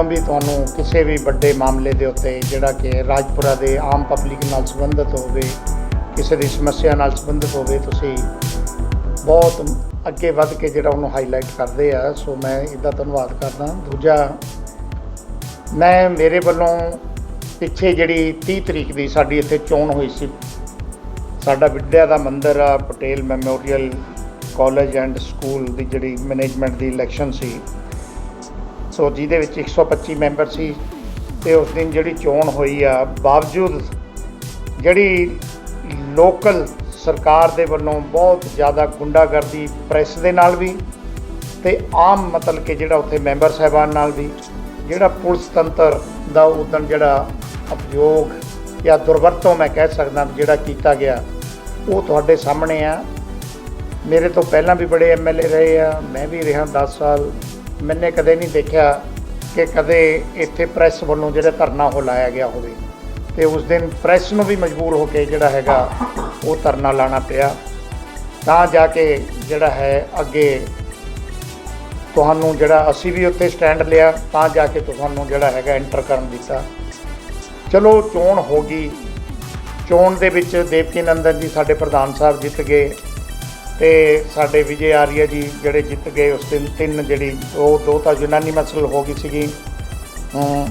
ਜਦੋਂ ਵੀ ਤੁਹਾਨੂੰ ਕਿਸੇ ਵੀ ਵੱਡੇ ਮਾਮਲੇ ਦੇ ਉੱਤੇ ਜਿਹੜਾ ਕਿ ਰਾਜਪੁਰਾ ਦੇ ਆਮ ਪਬਲਿਕ ਨਾਲ ਸੰਬੰਧਿਤ ਹੋਵੇ, ਕਿਸੇ ਦੀ ਸਮੱਸਿਆ ਨਾਲ ਸੰਬੰਧਿਤ ਹੋਵੇ, ਤੁਸੀਂ ਬਹੁਤ ਅੱਗੇ ਵੱਧ ਕੇ ਜਿਹੜਾ ਉਹਨੂੰ ਹਾਈਲਾਈਟ ਕਰਦੇ ਆ। ਸੋ ਮੈਂ ਇਹਦਾ ਧੰਨਵਾਦ ਕਰਦਾ। ਦੂਜਾ, ਮੈਂ ਮੇਰੇ ਵੱਲੋਂ ਪਿੱਛੇ ਜਿਹੜੀ 30 ਤਰੀਕ ਦੀ ਸਾਡੀ ਇੱਥੇ ਚੋਣ ਹੋਈ ਸੀ, ਸਾਡਾ ਵਿੱਦਿਆ ਦਾ ਮੰਦਿਰ ਆ, Patel memorial college and school ਦੀ ਜਿਹੜੀ ਮੈਨੇਜਮੈਂਟ ਦੀ ਇਲੈਕਸ਼ਨ ਸੀ ਸੋ ਜਿਹਦੇ ਵਿੱਚ 125 ਮੈਂਬਰ ਸੀ ਤੇ ਉਸ ਦਿਨ ਜਿਹੜੀ ਚੋਣ ਹੋਈ ਆ, ਬਾਵਜੂਦ ਜਿਹੜੀ ਲੋਕਲ ਸਰਕਾਰ ਦੇ ਵੱਲੋਂ ਬਹੁਤ ਜ਼ਿਆਦਾ ਗੁੰਡਾਗਰਦੀ ਪ੍ਰੈਸ ਦੇ ਨਾਲ ਵੀ ਤੇ ਆਮ ਮਤਲਬ ਕਿ ਜਿਹੜਾ ਉੱਥੇ ਮੈਂਬਰ ਸਾਹਿਬਾਨ ਨਾਲ ਵੀ, ਜਿਹੜਾ ਪੁਲਿਸ ਤੰਤਰ ਦਾ ਉਦਣ ਜਿਹੜਾ ਉਪਯੋਗ ਜਾਂ ਦੁਰਵਰਤੋਂ ਮੈਂ ਕਹਿ ਸਕਦਾ ਜਿਹੜਾ ਕੀਤਾ ਗਿਆ, ਉਹ ਤੁਹਾਡੇ ਸਾਹਮਣੇ ਆ। ਮੇਰੇ ਤੋਂ ਪਹਿਲਾਂ ਵੀ ਬੜੇ ਐਮਐਲਏ ਰਹੇ ਆ, ਮੈਂ ਵੀ ਰਿਹਾ 10 ਸਾਲ ਮੈਨੇ ਕਦੇ ਨਹੀਂ ਦੇਖਿਆ ਕਿ ਕਦੇ ਇੱਥੇ ਪ੍ਰੈਸ ਵੱਲੋਂ ਜਿਹੜਾ ਧਰਨਾ ਉਹ ਲਾਇਆ ਗਿਆ ਹੋਵੇ। ਤੇ ਉਸ ਦਿਨ ਪ੍ਰੈਸ ਨੂੰ ਵੀ ਮਜਬੂਰ ਹੋ ਕੇ ਜਿਹੜਾ ਹੈਗਾ ਉਹ ਧਰਨਾ ਲਾਣਾ ਪਿਆ। ਤਾਂ ਜਾ ਕੇ ਜਿਹੜਾ ਹੈ ਅੱਗੇ ਤੁਹਾਨੂੰ ਜਿਹੜਾ ਅਸੀਂ ਵੀ ਉੱਥੇ ਸਟੈਂਡ ਲਿਆ, ਤਾਂ ਜਾ ਕੇ ਤੁਹਾਨੂੰ ਜਿਹੜਾ ਹੈਗਾ ਐਂਟਰ ਕਰਨ ਦਿੱਤਾ। ਚਲੋ ਚੋਣ ਹੋ ਗਈ। ਚੋਣ ਦੇ ਵਿੱਚ ਦੇਵਕੀ ਨੰਦਨ ਜੀ ਸਾਡੇ ਪ੍ਰਧਾਨ ਸਾਹਿਬ ਜਿੱਤ ਗਏ। ਤੇ ਸਾਡੇ ਵਿਜੇ ਆਰੀਆ ਜੀ ਜਿਹੜੇ ਜਿੱਤ ਗਏ ਉਸ ਦਿਨ ਤਿੰਨ ਜਿਹੜੀ ਉਹ ਦੋ ਤਾਂ ਯੂਨਾਨੀ ਮਸਲ ਹੋ ਗਈ ਸੀਗੀ। ਅਮ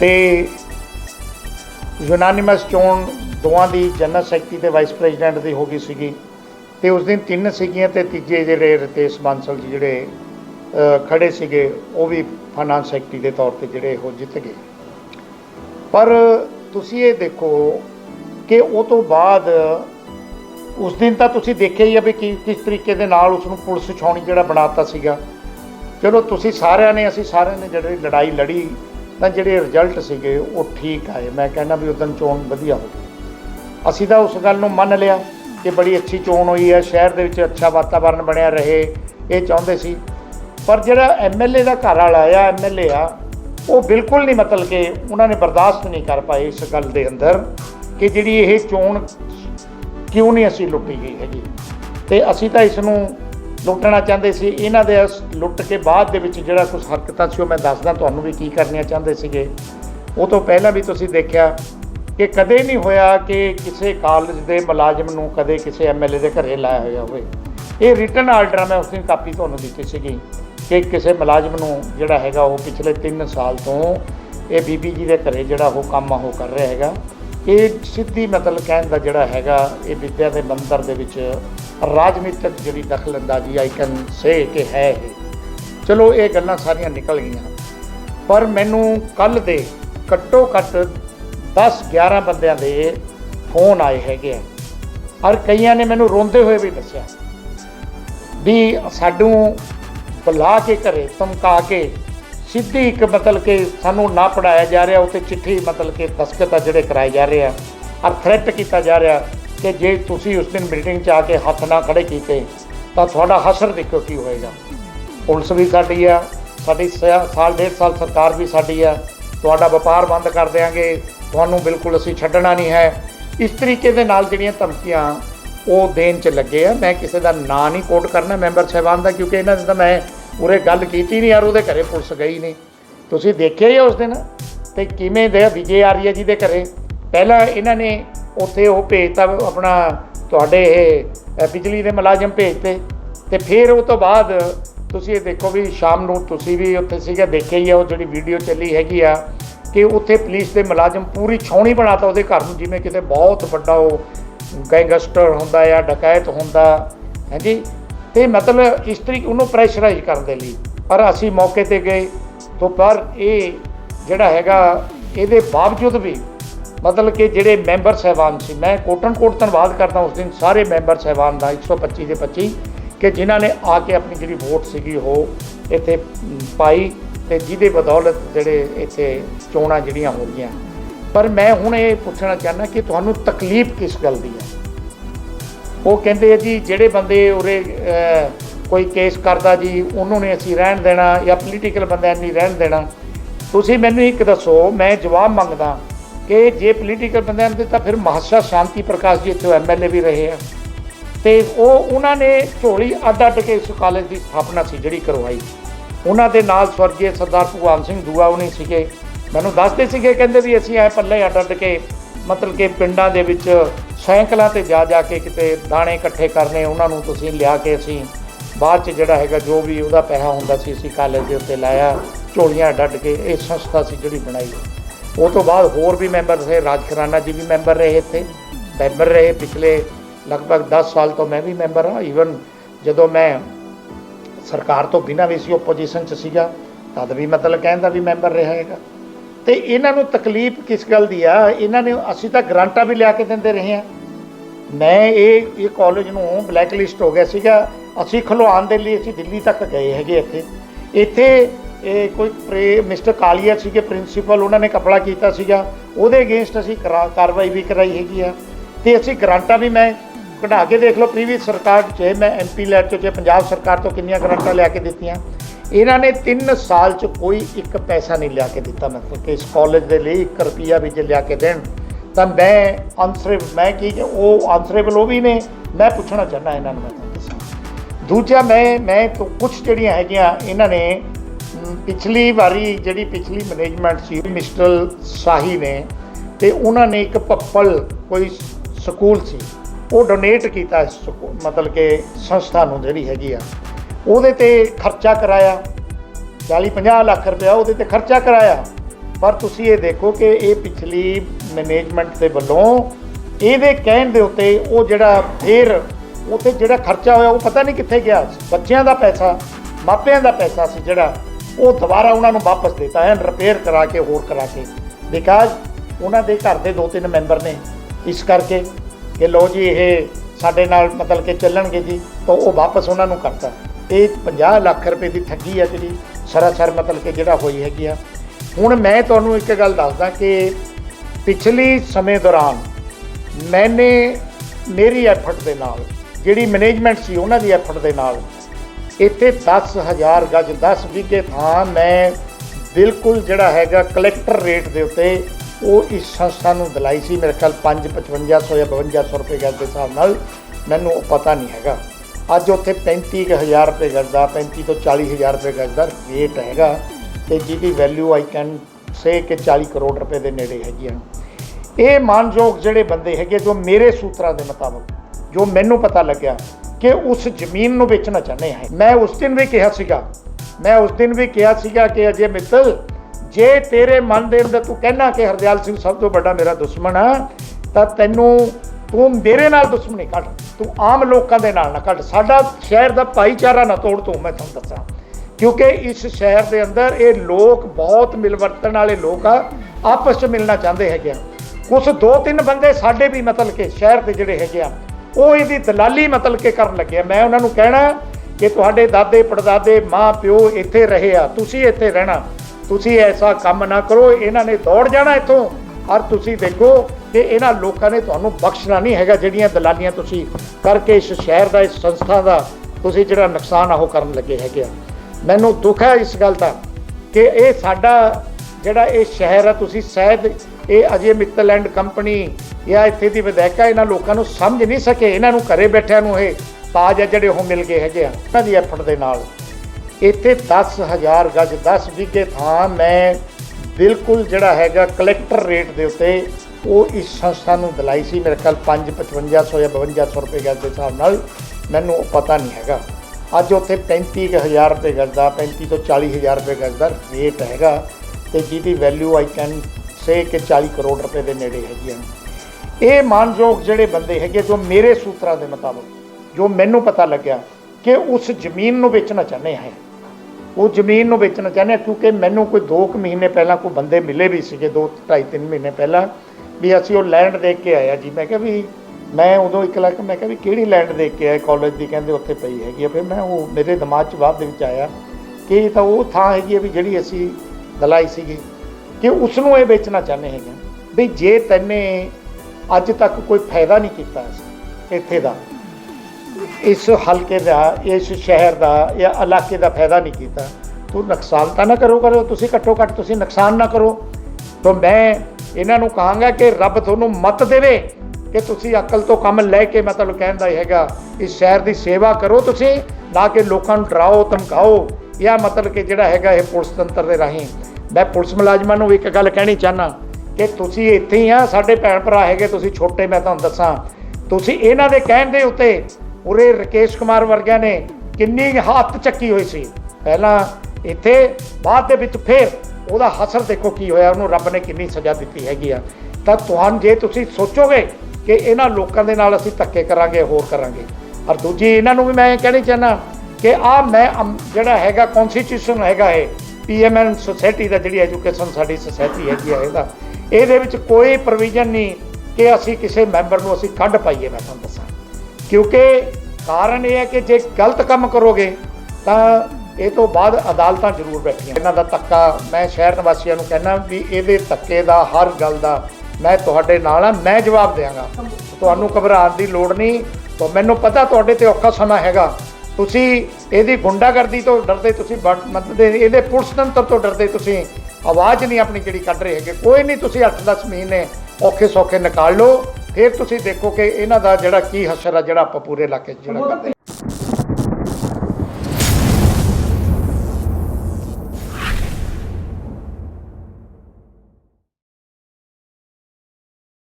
ਤੇ ਯੂਨਾਨੀਮਸ ਚੋਣ ਦੋਵਾਂ ਦੀ ਜਨਰਲ ਸੈਕਟਰੀ ਤੇ ਵਾਈਸ ਪ੍ਰੈਜ਼ੀਡੈਂਟ ਦੀ ਹੋ ਗਈ ਸੀਗੀ। ਤੇ ਉਸ ਦਿਨ ਤਿੰਨ ਸੀਗੀਆਂ ਤੇ ਤੀਜੇ ਜਿਹੜੇ ਰਤੇਸ਼ ਬਾਂਸਲ ਜੀ ਜਿਹੜੇ ਅ, ਖੜੇ ਸੀਗੇ ਉਹ ਵੀ ਫਾਈਨਾਂਸ ਸੈਕਟਰੀ ਦੇ ਤੌਰ ਤੇ ਜਿਹੜੇ ਉਹ ਜਿੱਤ ਗਏ। ਪਰ ਤੁਸੀਂ ਇਹ ਦੇਖੋ ਕਿ ਉਹ ਤੋਂ ਬਾਅਦ ਉਸ ਦਿਨ ਤਾਂ ਤੁਸੀਂ ਦੇਖਿਆ ਹੀ ਆ ਵੀ ਕੀ ਕਿਸ ਤਰੀਕੇ ਦੇ ਨਾਲ ਉਸ ਨੂੰ ਪੁਲਿਸ ਛਾਉਣੀ ਜਿਹੜਾ ਬਣਾਤਾ ਸੀਗਾ। ਚਲੋ ਤੁਸੀਂ ਸਾਰਿਆਂ ਨੇ ਅਸੀਂ ਸਾਰਿਆਂ ਨੇ ਜਿਹੜੀ ਲੜਾਈ ਲੜੀ, ਤਾਂ ਜਿਹੜੇ ਰਿਜ਼ਲਟ ਸੀਗੇ ਉਹ ਠੀਕ ਆਏ। ਮੈਂ ਕਹਿੰਦਾ ਵੀ ਉਦੋਂ ਚੋਣ ਵਧੀਆ ਹੋ ਗਈ। ਅਸੀਂ ਤਾਂ ਉਸ ਗੱਲ ਨੂੰ ਮੰਨ ਲਿਆ ਕਿ ਬੜੀ ਅੱਛੀ ਚੋਣ ਹੋਈ ਹੈ, ਸ਼ਹਿਰ ਦੇ ਵਿੱਚ ਅੱਛਾ ਵਾਤਾਵਰਣ ਬਣਿਆ ਰਹੇ, ਇਹ ਚਾਹੁੰਦੇ ਸੀ। ਪਰ ਜਿਹੜਾ ਐਮਐਲਏ ਦਾ ਘਰ ਵਾਲਾ ਆ ਐਮਐਲਏ ਆ, ਉਹ ਬਿਲਕੁਲ ਨਹੀਂ ਮਤਲਬ ਕਿ ਉਹਨਾਂ ਨੇ ਬਰਦਾਸ਼ਤ ਨਹੀਂ ਕਰ ਪਾਏ ਇਸ ਗੱਲ ਦੇ ਅੰਦਰ ਕਿ ਜਿਹੜੀ ਇਹ ਚੋਣ ਕਿਉਂ ਨਹੀਂ ਅਸੀਂ ਲੁੱਟੀ ਗਈ ਹੈਗੀ? ਤੇ ਅਸੀਂ ਤਾਂ ਇਸ ਨੂੰ ਲੁੱਟਣਾ ਚਾਹੁੰਦੇ ਸੀ। ਇਹਨਾਂ ਦੇ ਇਸ ਲੁੱਟ ਕੇ ਬਾਅਦ ਦੇ ਵਿੱਚ ਜਿਹੜਾ ਕੁਝ ਹਰਕਤਾਂ ਸੀ, ਉਹ ਮੈਂ ਦੱਸਦਾ ਤੁਹਾਨੂੰ ਵੀ ਕੀ ਕਰਨੀਆਂ ਚਾਹੁੰਦੇ ਸੀਗੇ। ਉਹ ਤੋਂ ਪਹਿਲਾਂ ਵੀ ਤੁਸੀਂ ਦੇਖਿਆ ਕਿ ਕਦੇ ਨਹੀਂ ਹੋਇਆ ਕਿ ਕਿਸੇ ਕਾਲਜ ਦੇ ਮੁਲਾਜ਼ਮ ਨੂੰ ਕਦੇ ਕਿਸੇ ਐਮਐਲਏ ਦੇ ਘਰੇ ਲਾਇਆ ਹੋਇਆ ਹੋਵੇ। ਇਹ ਰਿਟਨ ਆਰਡਰ ਮੈਂ ਉਸ ਦਿਨ ਕਾਪੀ ਤੁਹਾਨੂੰ ਦਿੱਤੀ ਸੀਗੀ ਕਿ ਕਿਸੇ ਮੁਲਾਜ਼ਮ ਨੂੰ ਜਿਹੜਾ ਹੈਗਾ ਉਹ ਪਿਛਲੇ 3 ਸਾਲ ਤੋਂ ਇਹ ਬੀਬੀ ਜੀ ਦੇ ਘਰੇ ਜਿਹੜਾ ਉਹ ਕੰਮ ਉਹ ਕਰ ਰਿਹਾ ਹੈਗਾ। ਇਹ ਸਿੱਧੀ ਮਤਲਬ ਕਹਿਣ ਦਾ ਜਿਹੜਾ ਹੈਗਾ, ਇਹ ਵਿੱਦਿਆ ਦੇ ਮੰਤਰ ਦੇ ਵਿੱਚ ਰਾਜਨੀਤਿਕ ਜਿਹੜੀ ਦਖਲਅੰਦਾਜ਼ੀ ਆਈ ਕੈਨ ਸੇ ਕਿ ਹੈ ਇਹ। ਚਲੋ, ਇਹ ਗੱਲਾਂ ਸਾਰੀਆਂ ਨਿਕਲ ਗਈਆਂ। ਪਰ ਮੈਨੂੰ ਕੱਲ ਦੇ ਘੱਟੋ ਘੱਟ 10 11 ਬੰਦਿਆਂ ਦੇ ਫੋਨ ਆਏ ਹੈਗੇ ਆ। ਔਰ ਕਈਆਂ ਨੇ ਮੈਨੂੰ ਰੋਂਦੇ ਹੋਏ ਵੀ ਦੱਸਿਆ ਵੀ ਸਾਨੂੰ ਬੁਲਾ ਕੇ ਘਰੇ, ਧਮਕਾ ਕੇ ਸਿੱਧੀ ਇੱਕ ਮਤਲਬ ਕਿ ਸਾਨੂੰ ਨਾ ਪੜਾਇਆ ਜਾ ਰਿਹਾ ਉੱਤੇ ਚਿੱਠੀ ਮਤਲਬ ਕਿ ਦਸਖਤ ਆ ਜਿਹੜੇ ਕਰਾਏ ਜਾ ਰਹੇ ਆ, ਔਰ ਥ੍ਰੈਟ ਕੀਤਾ ਜਾ ਰਿਹਾ ਕਿ ਜੇ ਤੁਸੀਂ ਉਸ ਦਿਨ ਮੀਟਿੰਗ 'ਚ ਆ ਕੇ ਹੱਥ ਨਾ ਖੜੇ ਕੀਤੇ, ਤਾਂ ਤੁਹਾਡਾ ਹਸ਼ਰ ਦੇਖੋ ਕੀ ਹੋਏਗਾ। ਪੁਲਿਸ ਵੀ ਸਾਡੀ ਆ, ਸਾਡੀ ਸਿਆ- ਸਾਲ, ਡੇਢ ਸਾਲ ਸਰਕਾਰ ਵੀ ਸਾਡੀ ਆ, ਤੁਹਾਡਾ ਵਪਾਰ ਬੰਦ ਕਰ ਦੇਾਂਗੇ ਤੁਹਾਨੂੰ ਬਿਲਕੁਲ ਅਸੀਂ ਛੱਡਣਾ ਨਹੀਂ ਹੈ। ਇਸ ਤਰੀਕੇ ਦੇ ਨਾਲ ਜਿਹੜੀਆਂ ਧਮਕੀਆਂ ਉਹ ਦੇਣ ਚ ਲੱਗੇ ਆ, ਮੈਂ ਕਿਸੇ ਦਾ ਨਾਂ ਨਹੀਂ ਕੋਟ ਕਰਨਾ, ਮੈਂਬਰ ਸਾਹਿਬਾਨ ਦਾ, ਕਿਉਂਕਿ ਇਹਨਾਂ ਦੀ ਤਾਂ ਮੈਂ ਉਰੇ ਗੱਲ ਕੀਤੀ ਨਹੀਂ ਯਾਰ, ਉਹਦੇ ਘਰੇ ਪੁਲਿਸ ਗਈ ਨਹੀਂ ਤੁਸੀਂ ਦੇਖਿਆ ਹੀ ਆ ਉਸ ਦਿਨ ਤੇ ਕਿਵੇਂ ਦੇ ਵਿਜੇ ਆਰੀਆ ਜੀ ਦੇ ਘਰੇ? ਪਹਿਲਾਂ ਇਹਨਾਂ ਨੇ ਉੱਥੇ ਉਹ ਭੇਜਤਾ ਆਪਣਾ ਤੁਹਾਡੇ ਇਹ ਬਿਜਲੀ ਦੇ ਮੁਲਾਜ਼ਮ ਭੇਜਤੇ। ਤੇ ਫਿਰ ਉਹ ਤੋਂ ਬਾਅਦ ਤੁਸੀਂ ਇਹ ਦੇਖੋ ਵੀ ਸ਼ਾਮ ਨੂੰ ਤੁਸੀਂ ਵੀ ਉੱਥੇ ਸੀਗਾ, ਦੇਖਿਆ ਹੀ ਆ ਉਹ ਜਿਹੜੀ ਵੀਡੀਓ ਚੱਲੀ ਹੈਗੀ ਆ ਕਿ ਉੱਥੇ ਪੁਲਿਸ ਦੇ ਮੁਲਾਜ਼ਮ ਪੂਰੀ ਛਾਉਣੀ ਬਣਾਤਾ ਉਹਦੇ ਘਰ ਨੂੰ, ਜਿਵੇਂ ਕਿਤੇ ਬਹੁਤ ਵੱਡਾ ਉਹ ਗੈਂਗਸਟਰ ਹੁੰਦਾ ਆ, ਡਕੈਤ ਹੁੰਦਾ। ਹਾਂਜੀ ਤੇ ਮਤਲਬ ਇਸ ਤਰੀਕੇ ਉਹਨੂੰ ਪ੍ਰੈਸ਼ਰਾਈਜ਼ ਕਰਨ ਦੇ ਲਈ। ਪਰ ਅਸੀਂ ਮੌਕੇ ਤੇ ਗਏ ਤੋਂ ਪਰ ਇਹ ਜਿਹੜਾ ਹੈਗਾ, ਇਹਦੇ ਬਾਵਜੂਦ ਵੀ ਮਤਲਬ ਕਿ ਜਿਹੜੇ ਮੈਂਬਰ ਸਹਿਬਾਨ ਸੀ, ਮੈਂ ਕੋਟਨ ਕੋਟ ਧੰਨਵਾਦ ਕਰਦਾ ਉਸ ਦਿਨ ਸਾਰੇ ਮੈਂਬਰ ਸਹਿਬਾਨ ਦਾ 125 ਦੇ 25 ਕਿ ਜਿਨ੍ਹਾਂ ਨੇ ਆ ਕੇ ਆਪਣੀ ਜਿਹੜੀ ਵੋਟ ਸੀਗੀ ਉਹ ਇੱਥੇ ਪਾਈ ਤੇ ਜਿਹਦੇ ਬਦੌਲਤ ਜਿਹੜੇ ਇੱਥੇ ਚੋਣਾਂ ਜਿਹੜੀਆਂ ਹੋ ਗਈਆਂ। ਪਰ ਮੈਂ ਹੁਣ ਇਹ ਪੁੱਛਣਾ ਚਾਹੁੰਦਾ ਕਿ ਤੁਹਾਨੂੰ ਤਕਲੀਫ ਕਿਸ ਗੱਲ ਦੀ ਹੈ? ਉਹ ਕਹਿੰਦੇ ਆ ਜੀ, ਜਿਹੜੇ ਬੰਦੇ ਉਰੇ ਕੋਈ ਕੇਸ ਕਰਦਾ ਜੀ, ਉਹਨੂੰ ਨੇ ਅਸੀਂ ਰਹਿਣ ਦੇਣਾ ਜਾਂ ਪੋਲੀਟੀਕਲ ਬੰਦਿਆਂ ਨੂੰ ਨਹੀਂ ਰਹਿਣ ਦੇਣਾ। ਤੁਸੀਂ ਮੈਨੂੰ ਇੱਕ ਦੱਸੋ, ਮੈਂ ਜਵਾਬ ਮੰਗਦਾ ਕਿ ਜੇ ਪੋਲੀਟੀਕਲ ਬੰਦਿਆਂ ਨੂੰ ਤਾਂ ਫਿਰ ਮਹਾਸ਼ਾ ਸ਼ਾਂਤੀ ਪ੍ਰਕਾਸ਼ ਜੀ ਇੱਥੇ ਐਮਐਲਏ ਵੀ ਰਹੇ ਆ। ਤੇ ਉਹ, ਉਹਨਾਂ ਨੇ ਝੋਲੀ ਅੱਡ ਅੱਡ ਕੇ ਇਸ ਕਾਲਜ ਦੀ ਸਥਾਪਨਾ ਸੀ ਜਿਹੜੀ ਕਰਵਾਈ। ਉਹਨਾਂ ਦੇ ਨਾਲ ਸਵਰਗੀ ਸਰਦਾਰ ਭਗਵਾਨ ਸਿੰਘ ਦੂਆ ਉਹਨੇ ਸੀਗੇ। ਮੈਨੂੰ ਦੱਸਦੇ ਸੀਗੇ, ਕਹਿੰਦੇ ਵੀ ਅਸੀਂ ਐ ਪੱਲੇ ਅੱਡ ਅੱਡ ਕੇ, ਮਤਲਬ ਕਿ ਪਿੰਡਾਂ ਦੇ ਵਿੱਚ ਸੈਂਕਲਾਂ ਤੇ ਜਾ ਜਾ ਕੇ ਕਿਤੇ ਦਾਣੇ ਇਕੱਠੇ ਕਰਨੇ, ਉਹਨਾਂ ਨੂੰ ਤੁਸੀਂ ਲਿਆ ਕੇ ਅਸੀਂ ਬਾਅਦ ਚ ਜਿਹੜਾ ਹੈਗਾ ਜੋ ਵੀ ਉਹਦਾ ਪੈਸਾ ਹੁੰਦਾ ਸੀ, ਅਸੀਂ ਕਾਲਜ ਦੇ ਉੱਤੇ ਲਾਇਆ, ਝੋਲੀਆਂ ਅੱਡ ਕੇ, ਇਹ ਸੰਸਥਾ ਸੀ ਜਿਹੜੀ ਬਣਾਈ ਉਹ ਤੋਂ ਬਾਅਦ ਹੋਰ ਵੀ ਮੈਂਬਰ ਰਹੇ, ਰਾਜ ਖਰਾਨਾ ਜੀ ਵੀ ਮੈਂਬਰ ਰਹੇ ਇੱਥੇ, ਮੈਂਬਰ ਰਹੇ ਪਿਛਲੇ ਲਗਭਗ 10 ਸਾਲ ਤੋਂ ਮੈਂ ਵੀ ਮੈਂਬਰ ਹਾਂ ਈਵਨ ਜਦੋਂ ਮੈਂ ਸਰਕਾਰ ਤੋਂ ਬਿਨਾਂ ਵੀ ਸੀ ਓਪੋਜੀਸ਼ਨ 'ਚ ਸੀਗਾ, ਤਦ ਵੀ ਮਤਲਬ ਕਹਿੰਦਾ ਵੀ ਮੈਂਬਰ ਰਿਹਾ ਹੈਗਾ। ਤੇ ਇਹਨਾਂ ਨੂੰ ਤਕਲੀਫ ਕਿਸ ਗੱਲ ਦੀ ਆ? ਇਹਨਾਂ ਨੇ ਅਸੀਂ ਤਾਂ ਗ੍ਰਾਂਟਾਂ ਵੀ ਲਿਆ ਕੇ ਦਿੰਦੇ ਰਹੇ ਹਾਂ। ਮੈਂ ਇਹ ਇਹ ਕਾਲਜ ਨੂੰ ਬਲੈਕ ਲਿਸਟ ਹੋ ਗਿਆ ਸੀਗਾ। ਅਸੀਂ ਖਲਵਾਨ ਦੇ ਲਈ ਅਸੀਂ ਦਿੱਲੀ ਤੱਕ ਗਏ ਹੈਗੇ ਇੱਥੇ। ਇੱਥੇ, ਇਹ ਕੋਈ ਪ੍ਰੇ ਮਿਸਟਰ ਕਾਲੀਆ ਸੀਗੇ ਪ੍ਰਿੰਸੀਪਲ ਉਹਨਾਂ ਨੇ ਕਪੜਾ ਕੀਤਾ ਸੀਗਾ। ਉਹਦੇ ਅਗੇਂਸਟ ਅਸੀਂ ਕਰਾ- ਕਾਰਵਾਈ ਵੀ ਕਰਾਈ ਹੈਗੀ ਆ। ਤੇ ਅਸੀਂ ਗ੍ਰਾਂਟਾਂ ਵੀ ਮੈਂ ਕਢਾ ਕੇ ਦੇਖ ਲਓ, ਪ੍ਰੀਵੀਅਸ ਸਰਕਾਰ 'ਚ ਮੈਂ ਐਮਪੀ ਲੈਟ 'ਚ ਚਾਹੇ ਪੰਜਾਬ ਸਰਕਾਰ ਤੋਂ ਕਿੰਨੀਆਂ ਗ੍ਰਾਂਟਾਂ ਲਿਆ ਕੇ ਦਿੱਤੀਆਂ। ਇਹਨਾਂ ਨੇ 3 ਸਾਲ 'ਚ ਕੋਈ ਇੱਕ ਪੈਸਾ ਨਹੀਂ ਲਿਆ ਕੇ ਦਿੱਤਾ ਮਤਲਬ ਕਿ ਇਸ ਕਾਲਜ ਦੇ ਲਈ 1 ਰੁਪਿਆ ਵੀ ਜੇ ਲਿਆ ਕੇ ਦੇਣ, ਤਾਂ ਮੈਂ ਆਨਸਰੇਬਲ ਮੈਂ ਕੀ ਕਿ ਉਹ ਆਨਸਰੇਬਲ ਉਹ ਵੀ ਨੇ, ਮੈਂ ਪੁੱਛਣਾ ਚਾਹੁੰਦਾ ਇਹਨਾਂ ਨੂੰ ਮੈਂ ਦੂਜਾ ਮੈਂ ਮੈਂ ਤੋਂ ਕੁਝ ਜਿਹੜੀਆਂ ਹੈਗੀਆਂ, ਇਹਨਾਂ ਨੇ ਪਿਛਲੀ ਵਾਰੀ ਜਿਹੜੀ ਪਿਛਲੀ ਮੈਨੇਜਮੈਂਟ ਸੀ ਮਿਸਟਰ ਸਾਹੀ ਨੇ, ਤੇ ਉਹਨਾਂ ਨੇ ਇੱਕ ਪੱਪਲ ਕੋਈ ਸਕੂਲ ਸੀ, ਉਹ ਡੋਨੇਟ ਕੀਤਾ ਇਸ ਸਕੂ- ਮਤਲਬ ਕਿ ਸੰਸਥਾ ਨੂੰ ਜਿਹੜੀ ਹੈਗੀ ਆ। ਉਹਦੇ ਤੇ ਖਰਚਾ ਕਰਾਇਆ। 40 50 ਲੱਖ ਰੁਪਇਆ ਉਹਦੇ ਤੇ ਖਰਚਾ ਕਰਾਇਆ। ਪਰ ਤੁਸੀਂ ਇਹ ਦੇਖੋ ਕਿ ਇਹ ਪਿਛਲੀ ਮੈਨੇਜਮੈਂਟ ਦੇ ਵੱਲੋਂ ਇਹਦੇ ਕਹਿਣ ਦੇ ਉੱਤੇ ਉਹ ਜਿਹੜਾ ਫੇਰ ਉੱਥੇ ਜਿਹੜਾ ਖਰਚਾ ਹੋਇਆ ਉਹ ਪਤਾ ਨਹੀਂ ਕਿੱਥੇ ਗਿਆ। ਬੱਚਿਆਂ ਦਾ ਪੈਸਾ, ਮਾਪਿਆਂ ਦਾ ਪੈਸਾ ਸੀ ਜਿਹੜਾ, ਉਹ ਦੁਬਾਰਾ ਉਹਨਾਂ ਨੂੰ ਵਾਪਸ ਦਿੱਤਾ ਐਨ ਰਿਪੇਅਰ ਕਰਾ ਕੇ, ਹੋਰ ਕਰਾ ਕੇ। ਬਿਕਾਜ਼ ਉਹਨਾਂ ਦੇ ਘਰ ਦੇ ਦੋ ਤਿੰਨ ਮੈਂਬਰ ਨੇ। ਇਸ ਕਰਕੇ ਕਿ ਲੋ ਜੀ, ਇਹ ਸਾਡੇ ਨਾਲ ਮਤਲਬ ਕਿ ਚੱਲਣਗੇ ਜੀ, ਤਾਂ ਉਹ ਵਾਪਸ ਉਹਨਾਂ ਨੂੰ ਕਰਤਾ। ਇਹ 50 ਲੱਖ ਰੁਪਏ ਦੀ ਠੱਗੀ ਆ ਜਿਹੜੀ ਸਰਾਸਰ ਮਤਲਬ ਕਿ ਜਿਹੜਾ ਹੋਈ ਹੈਗੀ ਆ। ਹੁਣ ਮੈਂ ਤੁਹਾਨੂੰ ਇੱਕ ਗੱਲ ਦੱਸਦਾ ਕਿ ਪਿਛਲੇ ਸਮੇਂ ਦੌਰਾਨ ਮੈਨੇ ਮੇਰੀ ਐਫਰਟ ਦੇ ਨਾਲ, ਜਿਹੜੀ ਮੈਨੇਜਮੈਂਟ ਸੀ ਉਹਨਾਂ ਦੀ ਐਫਰਟ ਦੇ ਨਾਲ ਇੱਥੇ 10000 ਗਜ 10 ਵਿਗੇ ਥਾਂ ਮੈਂ ਬਿਲਕੁਲ ਜਿਹੜਾ ਹੈਗਾ ਕਲੈਕਟਰ ਰੇਟ ਦੇ ਉੱਤੇ ਉਹ ਇਸ ਸੰਸਥਾ ਨੂੰ ਦਿਲਾਈ ਸੀ। ਮੇਰੇ ਖਿਆਲ 5 5500 ਜਾਂ 5200 ਰੁਪਏ ਗਜ ਦੇ ਹਿਸਾਬ ਨਾਲ, ਮੈਨੂੰ ਉਹ ਪਤਾ ਨਹੀਂ ਹੈਗਾ। ਅੱਜ ਉੱਥੇ 35000 ਰੁਪਏ ਗਜ ਦਾ 35 ਤੋਂ 40000 ਰੁਪਏ ਗਜ ਦਾ ਰੇਟ ਹੈਗਾ ਤੇ ਜਿਹਦੀ ਵੈਲਿਊ ਆਈ ਕੈਨ ਸੇ ਕਿ 40 ਕਰੋੜ ਰੁਪਏ ਦੇ ਨੇੜੇ ਹੈਗੀ ਆ। ਇਹ ਮਾਨਯੋਗ ਜਿਹੜੇ ਬੰਦੇ ਹੈਗੇ ਜੋ ਮੇਰੇ ਸੂਤਰਾਂ ਦੇ ਮੁਤਾਬਕ, ਜੋ ਮੈਨੂੰ ਪਤਾ ਲੱਗਿਆ ਕਿ ਉਸ ਜ਼ਮੀਨ ਨੂੰ ਵੇਚਣਾ ਚਾਹੁੰਦੇ ਹੈ ਮੈਂ ਉਸ ਦਿਨ ਵੀ ਕਿਹਾ ਸੀਗਾ, ਮੈਂ ਉਸ ਦਿਨ ਵੀ ਕਿਹਾ ਸੀਗਾ ਕਿ ਅਜੇ ਮਿੱਤਲ, ਜੇ ਤੇਰੇ ਮਨ ਦੇ ਅੰਦਰ ਤੂੰ ਕਹਿਣਾ ਕਿ ਹਰਦਿਆਲ ਸਿੰਘ ਸਭ ਤੋਂ ਵੱਡਾ ਮੇਰਾ ਦੁਸ਼ਮਣ ਆ, ਤਾਂ ਤੈਨੂੰ ਤੂੰ ਮੇਰੇ ਨਾਲ ਦੁਸ਼ਮਣੀ ਕੱਢ, ਤੂੰ ਆਮ ਲੋਕਾਂ ਦੇ ਨਾਲ ਨਾ ਕੱਢ। ਸਾਡਾ ਸ਼ਹਿਰ ਦਾ ਭਾਈਚਾਰਾ ਨਾ ਤੋੜ ਤੂੰ, ਮੈਂ ਤੁਹਾਨੂੰ ਦੱਸਾਂ। ਕਿਉਂਕਿ ਇਸ ਸ਼ਹਿਰ ਦੇ ਅੰਦਰ ਇਹ ਲੋਕ ਬਹੁਤ ਮਿਲਵਰਤਨ ਵਾਲੇ ਲੋਕ ਆ, ਆਪਸ 'ਚ ਮਿਲਣਾ ਚਾਹੁੰਦੇ ਹੈਗੇ ਆ। ਕੁਝ ਦੋ ਤਿੰਨ ਬੰਦੇ ਸਾਡੇ ਵੀ ਮਤਲਬ ਕਿ ਸ਼ਹਿਰ ਦੇ ਜਿਹੜੇ ਹੈਗੇ ਆ, ਉਹ ਇਹਦੀ ਦਲਾਲੀ ਮਤਲਬ ਕਿ ਕਰਨ ਲੱਗੇ ਆ। ਮੈਂ ਉਹਨਾਂ ਨੂੰ ਕਹਿਣਾ ਕਿ ਤੁਹਾਡੇ ਦਾਦੇ, ਪੜਦਾਦੇ, ਮਾਂ, ਪਿਓ ਇੱਥੇ ਰਹੇ ਆ, ਤੁਸੀਂ ਇੱਥੇ ਰਹਿਣਾ। ਤੁਸੀਂ ਐਸਾ ਕੰਮ ਨਾ ਕਰੋ, ਇਹਨਾਂ ਨੇ ਦੌੜ ਜਾਣਾ ਇੱਥੋਂ। ਔਰ ਤੁਸੀਂ ਦੇਖੋ ਕਿ ਇਹਨਾਂ ਲੋਕਾਂ ਨੇ ਤੁਹਾਨੂੰ ਬਖਸ਼ਣਾ ਨਹੀਂ ਹੈਗਾ ਜਿਹੜੀਆਂ ਦਲਾਲੀਆਂ ਤੁਸੀਂ ਕਰਕੇ ਇਸ ਸ਼ਹਿਰ ਦਾ, ਇਸ ਸੰਸਥਾ ਦਾ ਤੁਸੀਂ ਜਿਹੜਾ ਨੁਕਸਾਨ ਆ ਉਹ ਕਰਨ ਲੱਗੇ ਹੈਗੇ ਆ। ਮੈਨੂੰ ਦੁੱਖ ਹੈ ਇਸ ਗੱਲ ਦਾ ਕਿ ਇਹ ਸਾਡਾ ਜਿਹੜਾ ਇਹ ਸ਼ਹਿਰ ਆ, ਤੁਸੀਂ ਸ਼ਾਇਦ ਇਹ ਅਜੇ ਮਿੱਤਲ ਐਂਡ ਕੰਪਨੀ ਜਾਂ ਇੱਥੇ ਦੀ ਵਿਧਾਇਕਾ ਇਹਨਾਂ ਲੋਕਾਂ ਨੂੰ ਸਮਝ ਨਹੀਂ ਸਕੇ, ਇਹਨਾਂ ਨੂੰ ਘਰੇ ਬੈਠਿਆਂ ਨੂੰ ਇਹ ਤਾਜ ਆ ਜਿਹੜੇ ਉਹ ਮਿਲ ਗਏ ਹੈਗੇ ਆ, ਇਹਨਾਂ ਦੀ ਐਫਰਟ ਦੇ ਨਾਲ। ਇੱਥੇ 10000 ਗਜ 10 ਵਿਗੇ ਥਾਂ ਮੈਂ ਬਿਲਕੁਲ ਜਿਹੜਾ ਹੈਗਾ ਕਲੈਕਟਰ ਰੇਟ ਦੇ ਉੱਤੇ ਉਹ ਇਸ ਸੰਸਥਾ ਨੂੰ ਦਿਲਾਈ ਸੀ। ਮੇਰੇ ਖਿਆਲ 5 5500 ਜਾਂ 5200 ਰੁਪਏ ਗਜ ਦੇ ਹਿਸਾਬ ਨਾਲ। ਮੈਨੂੰ ਉਹ ਪਤਾ ਨਹੀਂ ਹੈਗਾ। ਅੱਜ ਉੱਥੇ 35000 ਰੁਪਏ ਗਜ ਦਾ 35 ਤੋਂ 40000 ਰੁਪਏ ਗਜ ਦਾ ਰੇਟ ਹੈਗਾ। ਤੇ ਜਿਹਦੀ ਵੈਲਿਊ ਆਈ ਕੈਨ ਸੇ ਕਿ 40 ਕਰੋੜ ਰੁਪਏ ਦੇ ਨੇੜੇ ਹੈਗੀ ਆ। ਇਹ ਮਾਨਯੋਗ ਜਿਹੜੇ ਬੰਦੇ ਹੈਗੇ, ਜੋ ਮੇਰੇ ਸੂਤਰਾਂ ਦੇ ਮੁਤਾਬਕ, ਜੋ ਮੈਨੂੰ ਪਤਾ ਲੱਗਿਆ ਕਿ ਉਸ ਜ਼ਮੀਨ ਨੂੰ ਵੇਚਣਾ ਚਾਹੁੰਦੇ ਹੈ ਉਹ ਜ਼ਮੀਨ ਨੂੰ ਵੇਚਣਾ ਚਾਹੁੰਦੇ ਆ ਕਿਉਂਕਿ ਮੈਨੂੰ ਕੋਈ 2 ਮਹੀਨੇ ਪਹਿਲਾਂ ਕੋਈ ਬੰਦੇ ਮਿਲੇ ਵੀ ਸੀਗੇ 2 2.5 3 ਮਹੀਨੇ ਪਹਿਲਾਂ। ਵੀ ਅਸੀਂ ਉਹ ਲੈਂਡ ਦੇਖ ਕੇ ਆਇਆ ਜੀ। ਮੈਂ ਕਿਹਾ ਵੀ ਮੈਂ ਉਦੋਂ ਇੱਕ ਲੱਖ, ਮੈਂ ਕਿਹਾ ਵੀ ਕਿਹੜੀ ਲੈਂਡ ਦੇਖ ਕੇ ਆਏ? ਕਾਲਜ ਦੀ ਕਹਿੰਦੇ ਉੱਥੇ ਪਈ ਹੈਗੀ ਆ। ਫਿਰ ਮੈਂ ਉਹ ਮੇਰੇ ਦਿਮਾਗ 'ਚ ਬਾਅਦ ਦੇ ਵਿੱਚ ਆਇਆ ਕਿ ਇਹ ਤਾਂ ਉਹ ਥਾਂ ਹੈਗੀ ਆ ਵੀ ਜਿਹੜੀ ਅਸੀਂ ਦਲਾਈ ਸੀਗੀ। ਕਿ ਉਸ ਨੂੰ ਇਹ ਵੇਚਣਾ ਚਾਹੁੰਦੇ ਹੈਗੇ ਵੀ ਜੇ ਤੈਨੇ ਅੱਜ ਤੱਕ ਕੋਈ ਫਾਇਦਾ ਨਹੀਂ ਕੀਤਾ ਇੱਥੇ ਦਾ, ਇਸ ਹਲਕੇ ਦਾ, ਇਸ ਸ਼ਹਿਰ ਦਾ ਜਾਂ ਇਲਾਕੇ ਦਾ ਫਾਇਦਾ ਨਹੀਂ ਕੀਤਾ, ਤੂੰ ਨੁਕਸਾਨ ਤਾਂ ਨਾ ਕਰੋ ਕਰੋ। ਤੁਸੀਂ ਘੱਟੋ ਘੱਟ ਤੁਸੀਂ ਨੁਕਸਾਨ ਨਾ ਕਰੋ। ਤਾਂ ਮੈਂ ਇਹਨਾਂ ਨੂੰ ਕਹਾਂਗਾ ਕਿ ਰੱਬ ਤੁਹਾਨੂੰ ਮਤ ਦੇਵੇ ਕਿ ਤੁਸੀਂ ਅਕਲ ਤੋਂ ਕੰਮ ਲੈ ਕੇ, ਮੈਂ ਮਤਲਬ ਕਹਿੰਦਾ ਹੈਗਾ, ਇਸ ਸ਼ਹਿਰ ਦੀ ਸੇਵਾ ਕਰੋ ਤੁਸੀਂ, ਨਾ ਕਿ ਲੋਕਾਂ ਨੂੰ ਡਰਾਓ, ਧਮਕਾਓ। ਜਾਂ ਮਤਲਬ ਕਿ ਜਿਹੜਾ ਹੈਗਾ ਇਹ ਪੁਲਿਸ ਤੰਤਰ ਦੇ ਰਾਹੀਂ। ਮੈਂ ਪੁਲਿਸ ਮੁਲਾਜ਼ਮਾਂ ਨੂੰ ਇੱਕ ਗੱਲ ਕਹਿਣੀ ਚਾਹਨਾ ਕਿ ਤੁਸੀਂ ਇੱਥੇ ਹੀ ਆ, ਸਾਡੇ ਭੈਣ ਭਰਾ ਹੈਗੇ, ਤੁਸੀਂ ਛੋਟੇ, ਮੈਂ ਤੁਹਾਨੂੰ ਦੱਸਾਂ। ਤੁਸੀਂ ਇਹਨਾਂ ਦੇ ਕਹਿਣ ਦੇ ਉੱਤੇ ਉਰੇ ਰਕੇਸ਼ ਕੁਮਾਰ ਵਰਗਿਆਂ ਨੇ ਕਿੰਨੀ ਹੱਥ ਚੱਕੀ ਹੋਈ ਸੀ। ਪਹਿਲਾਂ ਇੱਥੇ, ਬਾਅਦ ਦੇ ਵਿੱਚ ਫੇਰ ਉਹਦਾ ਹਸਰ ਦੇਖੋ ਕੀ ਹੋਇਆ, ਉਹਨੂੰ ਰੱਬ ਨੇ ਕਿੰਨੀ ਸਜ਼ਾ ਦਿੱਤੀ ਹੈਗੀ ਆ। ਤਾਂ ਤੁਹਾਨੂੰ ਜੇ ਤੁਸੀਂ ਸੋਚੋਗੇ ਕਿ ਇਹਨਾਂ ਲੋਕਾਂ ਦੇ ਨਾਲ ਅਸੀਂ ਧੱਕੇ ਕਰਾਂਗੇ, ਹੋਰ ਕਰਾਂਗੇ। ਔਰ ਦੂਜੀ ਇਹਨਾਂ ਨੂੰ ਵੀ ਮੈਂ ਕਹਿਣੀ ਚਾਹਨਾ ਕਿ ਆ ਮੈਂ ਅਮ- ਜਿਹੜਾ ਹੈਗਾ ਕਨਸਟੀਟਿਊਸ਼ਨ ਹੈਗਾ ਹੈ ਪੀਐਮਐਨ ਸੁਸਾਇਟੀ ਦਾ ਜਿਹੜੀ ਐਜੂਕੇਸ਼ਨ ਸਾਡੀ ਸੁਸਾਇਟੀ ਹੈਗੀ ਆ ਇਹਦਾ, ਇਹਦੇ ਵਿੱਚ ਕੋਈ ਪ੍ਰੋਵੀਜ਼ਨ ਨਹੀਂ ਕਿ ਅਸੀਂ ਕਿਸੇ ਮੈਂਬਰ ਨੂੰ ਅਸੀਂ ਕੱਢ ਪਾਈਏ, ਮੈਂ ਤੁਹਾਨੂੰ ਦੱਸਾਂ। ਕਿਉਂਕਿ ਕਾਰਨ ਇਹ ਹੈ ਕਿ ਜੇ ਗਲਤ ਕੰਮ ਕਰੋਗੇ, ਤਾਂ ਇਹ ਤੋਂ ਬਾਅਦ ਅਦਾਲਤਾਂ ਜ਼ਰੂਰ ਬੈਠੀਆਂ। ਇਹਨਾਂ ਦਾ ਧੱਕਾ ਮੈਂ ਸ਼ਹਿਰ ਨਿਵਾਸੀਆਂ ਨੂੰ ਕਹਿਣਾ ਵੀ ਇਹਦੇ ਧੱਕੇ ਦਾ ਹਰ ਗੱਲ ਦਾ ਮੈਂ ਤੁਹਾਡੇ ਨਾਲ ਆ ਮੈਂ ਜਵਾਬ ਦਿਆਂਗਾ ਤੁਹਾਨੂੰ ਘਬਰਾਉਣ ਦੀ ਲੋੜ ਨਹੀਂ। ਤਾਂ ਮੈਨੂੰ ਪਤਾ ਤੁਹਾਡੇ ਤੇ ਔਖਾ ਸਮਾਂ ਹੈਗਾ। ਤੁਸੀਂ ਇਹਦੀ ਗੁੰਡਾਗਰਦੀ ਤੋਂ ਡਰਦੇ, ਤੁਸੀਂ ਬੜ- ਮਤਲਬ ਇਹਦੇ ਪੁਲਿਸ ਤੰਤਰ ਤੋਂ ਡਰਦੇ ਤੁਸੀਂ। ਆਵਾਜ਼ ਨਹੀਂ ਆਪਣੀ ਜਿਹੜੀ ਕੱਢ ਰਹੇ ਹੈਗੇ। ਕੋਈ ਨਹੀਂ, ਤੁਸੀਂ 8-10 ਮਹੀਨੇ ਔਖੇ ਸੌਖੇ ਨਿਕਾਲ ਲਓ। ਫਿਰ ਤੁਸੀਂ ਦੇਖੋ ਕਿ ਇਹਨਾਂ ਦਾ ਜਿਹੜਾ ਕੀ ਹਸ਼ਰ ਆ, ਜਿਹੜਾ ਆਪਾਂ ਪੂਰੇ ਇਲਾਕੇ 'ਚ ਜਿਹੜਾ ਕਰਦੇ